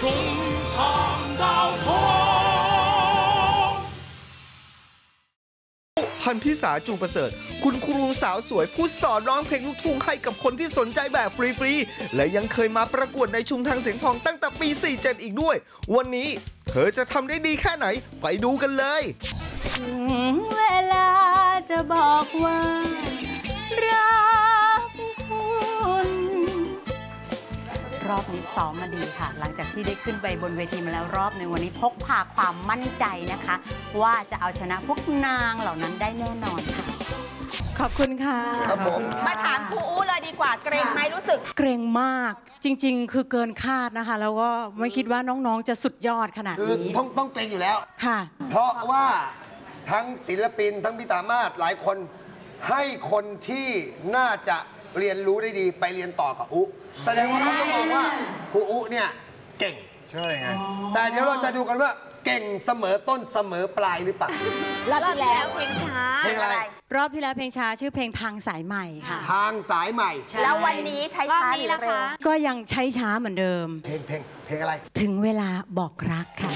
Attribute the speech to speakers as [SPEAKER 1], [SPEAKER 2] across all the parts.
[SPEAKER 1] ชุมทางดาวทอง
[SPEAKER 2] พันธิสาจูประเสริฐ คุณครูสาวสวยผู้สอนร้องเพลงลูกทุ่งให้กับคนที่สนใจแบบฟรีๆ และยังเคยมาประกวดในชุมทางเสียงทองตั้งแต่ปี 47 อีกด้วย วันนี้เธอจะทำได้ดีแค่ไหน ไปดูกันเลย
[SPEAKER 3] ถึงเวลาจะบอกว่า รอบนี้ซ้อมมาดีค่ะ หลังจากที่ได้ขึ้นไปบนเวทีมาแล้วรอบหนึ่งวันนี้พกพาความมั่นใจนะคะ ว่าจะเอาชนะพวกนางเหล่านั้นได้แน่นอนค่ะ ขอบคุณค่ะ
[SPEAKER 2] ครับผม
[SPEAKER 4] มาถามครูอู้เลยดีกว่าเกรงไหมรู้สึก
[SPEAKER 3] เกรงมากจริงๆ คือเกินคาดนะคะ แล้วก็ไม่คิดว่าน้องๆจะสุดยอดขนาด
[SPEAKER 5] คือ
[SPEAKER 3] นี้
[SPEAKER 5] ต้องต้องเกรงอยู่แล้ว
[SPEAKER 3] ค่ะ
[SPEAKER 5] เพราะว่าทั้งศิลปินทั้งพิตามาศหลายคนให้คนที่น่าจะเรียนรู้ได้ดีไปเรียนต่อกับอุ แสดงว่าเขาต้องมองว่าครูอุเนี่ยเก่ง
[SPEAKER 6] ใช่ไง
[SPEAKER 5] แต่เดี๋ยวเราจะดูกันว่าเก่งเสมอต้นเสมอปลายหรือเปล่า
[SPEAKER 4] รอบที่แล้วเพลงช้า
[SPEAKER 5] เพลงอะไร
[SPEAKER 3] รอบที่แล้วเพลงช้าชื่อเพลงทางสายใหม่ค่ะ
[SPEAKER 5] ทางสายใหม่
[SPEAKER 4] แล้ววันนี้ใช้ช้าหรือเร็ว
[SPEAKER 3] ก็ยังใช้ช้าเหมือนเดิม
[SPEAKER 5] เพลงเพลงเพลงอะไร
[SPEAKER 3] ถึงเวลาบอกรักค่ะ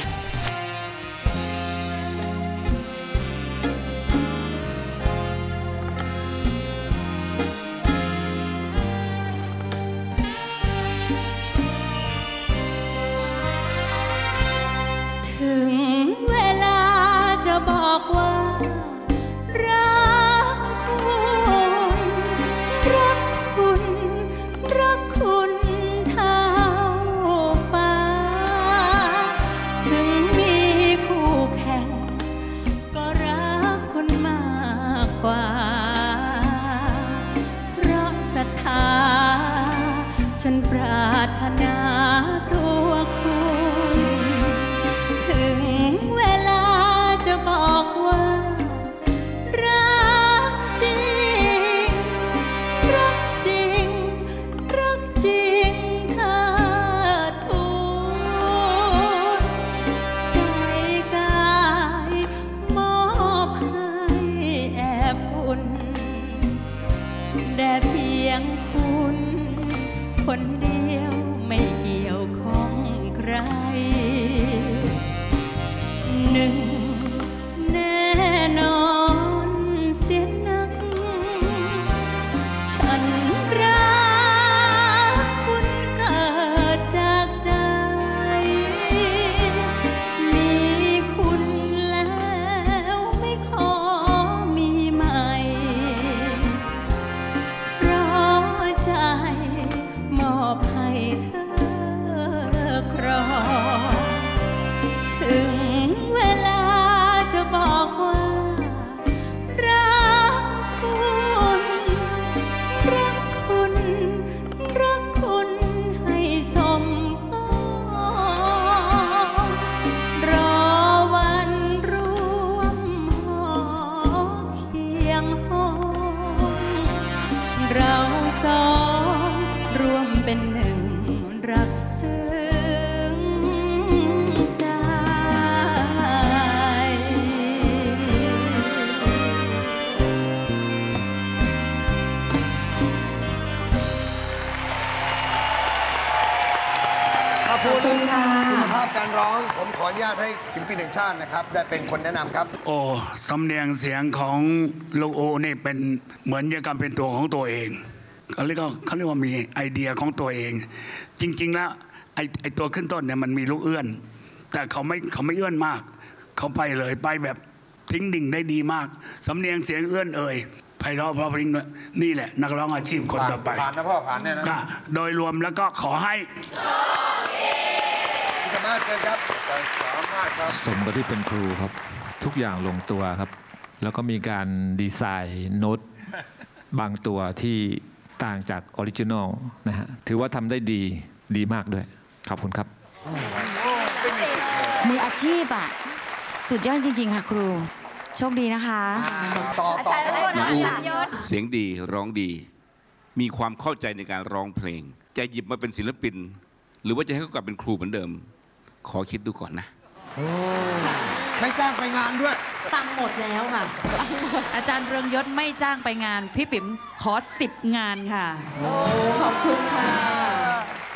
[SPEAKER 3] ยงคุณ คนเดียวไม่เกี่ยวของใครหนึ่ง
[SPEAKER 5] ภาพการร้อง ผมขออนุญาตให้ศิลปินแห่งชาตินะครับ ได้เป็นคนแนะนำครับ
[SPEAKER 7] โอ้สำเนียงเสียงของลูกโอนี่เป็นเหมือนอย่างกับเป็นตัวของตัวเองเขาเรียกว่าเขาเรียกว่ามีไอเดียของตัวเอง จริง ๆ แล้วไอไอตัวขึ้นต้นเนี่ยมันมีลูกเอื้อน แต่เขาไม่เขาไม่เอื้อนมาก เขาไปเลยไปแบบทิ้งดิ่งได้ดีมากสำเนียงเสียงเอื้อนเอ่ยไพเราะเพราะพริ้งด้วยนี่แหละ นักร้องอาชีพคนต่อไป
[SPEAKER 6] ผ่านนะพ่อผ่านแน่นะ
[SPEAKER 7] ค่ะโดยรวมแล้วก็ขอให้
[SPEAKER 5] พิตามาศเชิญครับ
[SPEAKER 6] สามารถครับ
[SPEAKER 8] สมกับที่เป็นครูครับ ทุกอย่างลงตัวครับ แล้วก็มีการดีไซน์โน้ตบางตัวที่ต่างจากออริจินอลนะฮะถือว่าทำได้ดีดีมากด้วยขอบคุณครับ
[SPEAKER 9] มืออาชีพอะ สุดยอดจริง ๆ ค่ะครู โชคดีนะคะ
[SPEAKER 5] ต่อต่อ
[SPEAKER 4] อาจารย์
[SPEAKER 5] ต่อ
[SPEAKER 4] โทษนะอาจารย์ยศ
[SPEAKER 10] เสียงดีร้องดี มีความเข้าใจในการร้องเพลง จะหยิบมาเป็นศิลปิน หรือว่าจะให้เขากลับเป็นครูเหมือนเดิม ขอคิดดูก่อนนะ
[SPEAKER 5] ไม่จ้างไปงานด้วย
[SPEAKER 3] ตังค์หมดแล้วค่ะ
[SPEAKER 9] อาจารย์เรืองยศไม่จ้างไปงาน พี่ปิ๋มขอสิบงานค่ะ
[SPEAKER 3] ขอบคุณค่ะ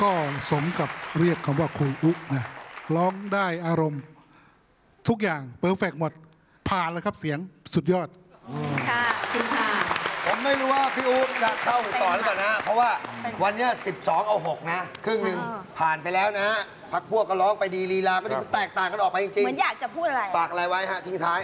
[SPEAKER 11] ก็สมกับเรียกคำว่าครูอุนะร้องได้อารมณ์ ทุกอย่างเพอร์เฟกหมด ผ่านแล้วครับเสียงสุดยอด
[SPEAKER 4] ค่ะ
[SPEAKER 3] คุณค่ะ
[SPEAKER 5] ผมไม่รู้ว่าพี่อู๊ดจะเข้าต่อหรือเปล่านะ เพราะว่าวันเนี้ย12 เอา 6 นะ ครึ่งหนึ่ง
[SPEAKER 4] ใช่
[SPEAKER 5] ผ่านไปแล้วนะ พักพวกก็ร้องไปดีลีลาก็ดีแตกต่างกันออกไปจริง
[SPEAKER 4] เหมือนอยากจะพูดอะไร
[SPEAKER 5] ๆ ฝากอะไรไว้ฮะทิ้งท้าย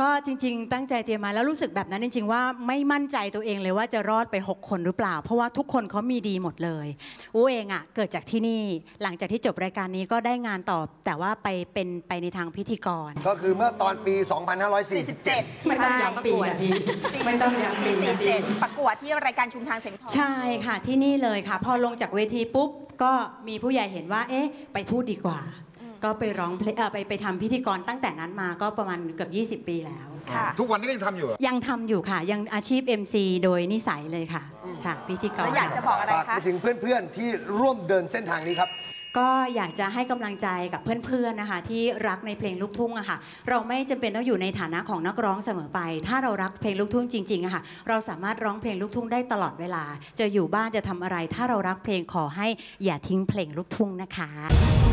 [SPEAKER 3] ก็จริง ๆ ตั้งใจเตรียมมาแล้วรู้สึกแบบนั้นจริง ๆ ว่าไม่มั่นใจตัวเองเลยว่าจะรอดไป 6 คนหรือเปล่า เพราะว่าทุกคนเขามีดีหมดเลยอูเองอะเกิดจากที่นี่หลังจากที่จบรายการนี้ก็ได้งานต่อ แต่ว่าไปเป็นไปในทางพิธีกร
[SPEAKER 5] ก็คือเมื่อตอนปี 2547
[SPEAKER 3] ไม่ต้องย้ำปีนะพี่ไม่ต้องย้ำปีนะพี่
[SPEAKER 4] 47ประกวดที่รายการชุมทางเสียงทอง
[SPEAKER 3] ใช่ค่ะที่นี่เลยค่ะ พอลงจากเวทีปุ๊บ ก็มีผู้ใหญ่เห็นว่า เอ๊ะ ไปพูดดีกว่า ก็ไปร้องเพลงเอ่อไปไปทำพิธีกรตั้งแต่นั้นมาก็ประมาณเกือบ 20 ปีแล้ว
[SPEAKER 4] ค่ะ
[SPEAKER 6] ทุกวันนี้ก็ยังทำอยู่เหรอ
[SPEAKER 3] ยังทำอยู่ค่ะ ยังอาชีพ MC โดยนิสัยเลยค่ะ ค่ะ พิธีกร
[SPEAKER 4] แล้วอยากจะบอกอะไร
[SPEAKER 5] ฝาก
[SPEAKER 4] คะ
[SPEAKER 5] ไปถึงเพื่อนๆที่ร่วมเดินเส้นทางนี้ครับ
[SPEAKER 3] ก็อยากจะให้กำลังใจกับเพื่อนๆนะคะที่รักในเพลงลูกทุ่งอะค่ะเราไม่จำเป็นต้องอยู่ในฐานะของนักร้องเสมอไป ถ้าเรารักเพลงลูกทุ่งจริงๆอะค่ะเราสามารถร้องเพลงลูกทุ่งได้ตลอดเวลา จะอยู่บ้านจะทำอะไร ถ้าเรารักเพลงขอให้อย่าทิ้งเพลงลูกทุ่งนะคะ